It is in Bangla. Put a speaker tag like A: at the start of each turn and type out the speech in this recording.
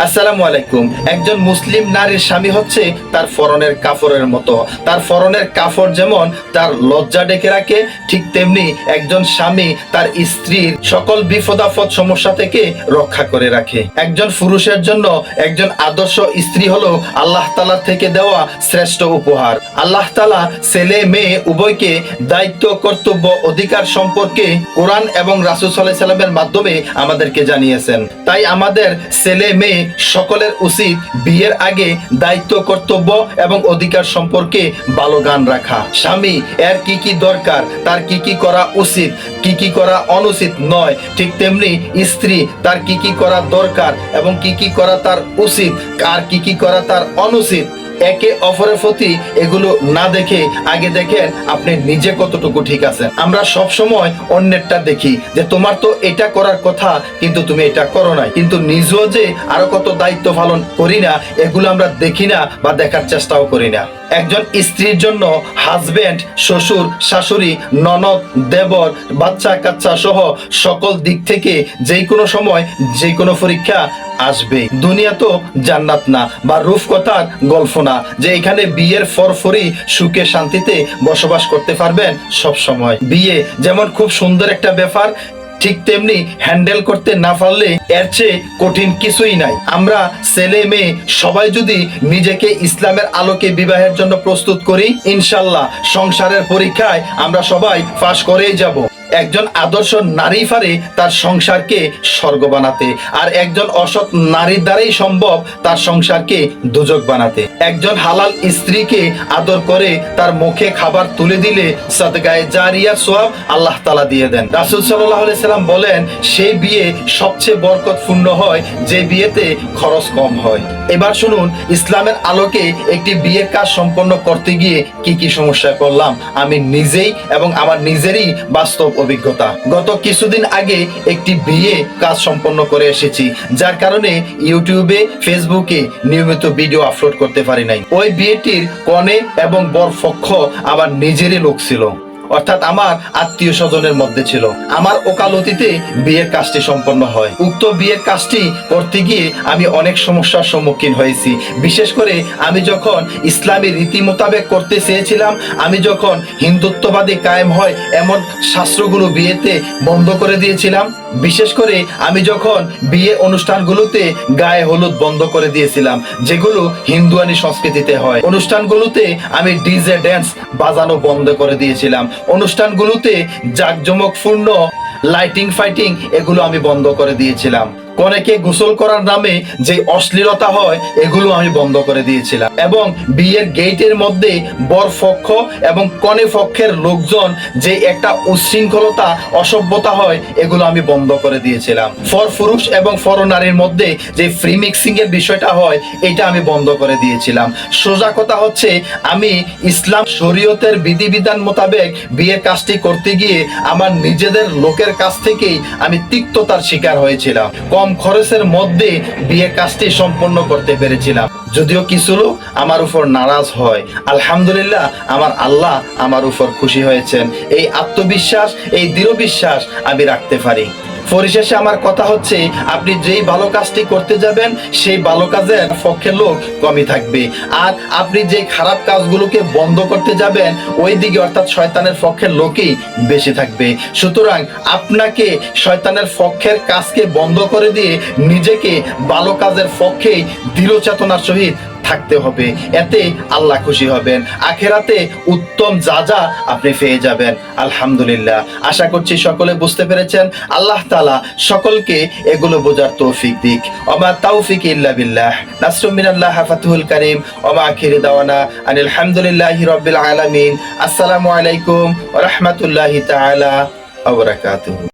A: আসসালামু আলাইকুম। একজন মুসলিম নারীর স্বামী হচ্ছে তার ফরনের কাফরের মতো। তার ফরনের কাফর যেমন তার লজ্জা ডেকে রাখে, ঠিক তেমনি একজন স্বামী তার স্ত্রীর সকল বিপদাফদ সমস্যা থেকে রক্ষা করে রাখে। একজন পুরুষের জন্য একজন আদর্শ স্ত্রী হলো আল্লাহ তালা থেকে দেওয়া শ্রেষ্ঠ উপহার। আল্লাহ তালা ছেলে, মেয়ে, উভয়কে দায়িত্ব, কর্তব্য, অধিকার সম্পর্কে কোরআন এবং রাসুল সাল্লাহ সাল্লামের মাধ্যমে আমাদেরকে জানিয়েছেন। তাই আমাদের ছেলে, মেয়ে সকলের উচিত বিয়ের আগে দায়িত্ব, কর্তব্য এবং অধিকার সম্পর্কে ভালো গান রাখা। স্বামী, এর কি কি দরকার? তার কি কি করা উচিত? কি কি করা অনুচিত নয়। ঠিক তেমনি স্ত্রী, তার কি কি করা দরকার এবং কি কি করা তার উচিত? আর কি কি করা তার অনুচিত? একে অপরের প্রতি এগুলো না দেখে আগে দেখেন আপনি নিজে কতটুকু ঠিক আছেন। আমরা সব সময় অন্যেরটা দেখি যে তোমার তো এটা করার কথা, কিন্তু তুমি এটা করো নাই। কিন্তু নিজেও যে আরও কত দায়িত্ব পালন করি না, এগুলো আমরা দেখি না বা দেখার চেষ্টাও করি না। একজন স্ত্রীর জন্য হাজবেন্ড শ্বশুর, শাশুড়ি, ননদ, দেবর, বাচ্চা, কাচ্চা সহ সকল দিক থেকে যে কোনো সময় যে কোনো পরীক্ষা আসবে। দুনিয়া তো জান্নাত না, বা রূপকথার গল্প না। যে এখানে বিয়ের ফরফরি সুখে শান্তিতে বসবাস করতে পারবেন সব সময়। বিয়ে যেমন খুব সুন্দর একটা ব্যাপার, ঠিক তেমনি হ্যান্ডেল করতে না পারলে এর চেয়ে কঠিন কিছুই নাই। আমরা ছেলে মেয়ে সবাই যদি নিজেকে ইসলামের আলোকে বিবাহের জন্য প্রস্তুত করি, ইনশাল্লাহ সংসারের পরীক্ষায় আমরা সবাই পাশ করেই যাব। একজন আদর্শ নারী পারে তার সংসারকে স্বর্গ বানাতে, আর একজন অসৎ নারীর দ্বারাই সম্ভব তার সংসারকে দুজক বানাতে। একজন হালাল স্ত্রীকে আদর করে তার মুখে খাবার তুলে দিলে সদগায়ে জারিয়া সোয়াব আল্লাহ তালা দিয়ে দেন। রাসুল সাল্লাহ সাল্লাম বলেন সেই বিয়ে সবচেয়ে বরকতপূর্ণ হয়, যে বিয়েতে খরচ কম হয়। এবার শুনুন, ইসলামের আলোকে একটি বিয়ের কাজ সম্পন্ন করতে গিয়ে কি কি সমস্যা করলাম? আমি নিজেই এবং আমার নিজেরই বাস্তব অভিজ্ঞতা। গত কিছুদিন আগে একটি বিয়ে কাজ সম্পন্ন করে এসেছি, যার কারণে ইউটিউবে, ফেসবুকে নিয়মিত ভিডিও আপলোড করতে পারি নাই। ওই বিয়েটির কনে এবং বর পক্ষ আবার নিজেরই লোক ছিল। অর্থাৎ আমার আত্মীয় স্বজনের মধ্যে ছিল। আমার ওকালতিতে বিয়ের কাজটি সম্পন্ন হয়। উক্ত বিয়ের কাজটি করতে গিয়ে আমি অনেক সমস্যার সম্মুখীন হয়েছি। বিশেষ করে আমি যখন ইসলামী রীতি মোতাবেক করতে চেয়েছিলাম, আমি যখন হিন্দুত্ববাদী কায়েম হয় এমন শাস্ত্রগুলো বিয়েতে বন্ধ করে দিয়েছিলাম, বিশেষ করে আমি যখন বিয়ে অনুষ্ঠানগুলোতে গায়ে হলুদ বন্ধ করে দিয়েছিলাম, যেগুলো হিন্দুয়ানি সংস্কৃতিতে হয়। অনুষ্ঠানগুলোতে আমি ডিজে, ড্যান্স বাজানো বন্ধ করে দিয়েছিলাম। অনুষ্ঠানগুলোতে জাঁকজমকপূর্ণ লাইটিং ফাইটিং এগুলো আমি বন্ধ করে দিয়েছিলাম। কনেকে গোসল করার নামে যে অশ্লীলতা হয়, এগুলো আমি বন্ধ করে দিয়েছিলাম। এবং বিয়ের গেটের মধ্যে বর পক্ষ এবং কনে পক্ষের লোকজন যে একটা উচ্ছৃঙ্খলতা, অসভ্যতা হয়, এগুলো আমি বন্ধ করে দিয়েছিলাম। ফর পুরুষ এবং ফর নারীর মধ্যে যে ফ্রি মিক্সিং এর বিষয়টা হয়, এটা আমি বন্ধ করে দিয়েছিলাম। সোজা কথা হচ্ছে, আমি ইসলাম শরীয়তের বিধিবিধান মোতাবেক বিয়ের কাজটি করতে গিয়ে আমার নিজেদের লোকের কাছ থেকেই আমি তিক্ততার শিকার হয়েছিলাম। কম খরচের মধ্যে বিয়ে কাজটি সম্পন্ন করতে পেরেছিলাম। যদিও কিছু লোক আমার উপর নারাজ হয়। আলহামদুলিল্লাহ, আমার আল্লাহ আমার উপর খুশি হয়েছেন। এই আত্মবিশ্বাস, এই দৃঢ় বিশ্বাস আমি রাখতে পারি। পরিশেষে আমার কথা হচ্ছে, আপনি যেই ভালো কাজটি করতে যাবেন, সেই ভালো কাজের পক্ষে লোক কমই থাকবে। আর আপনি যে খারাপ কাজগুলোকে বন্ধ করতে যাবেন, ওই দিকে অর্থাৎ শয়তানের পক্ষের লোকই বেশি থাকবে। সুতরাং আপনাকে শয়তানের পক্ষের কাজকে বন্ধ করে দিয়ে নিজেকে ভালো কাজের পক্ষেই দৃঢ় চেতনার সহিত থাকতে হবে, এতে আল্লাহ খুশি হবেন। আখেরাতে উত্তম যা যা আপনি পেয়ে যাবেন। আলহামদুলিল্লাহ। আশা করছি সকলে বুঝতে পেরেছেন। আল্লাহ তালা সকলকে এগুলো বোঝার তৌফিক দিক। অমা তাওফিক ইল্লা বিল্লাহ। নাসরুম হাফাতুল করিম। ওমা আখির দাওয়ানা আনিল হামদুলিল্লাহি রাব্বিল আলামিন। আসসালামু আলাইকুম রাহমাতুল্লাহি তাআলা ওয়া বারাকাতুহু।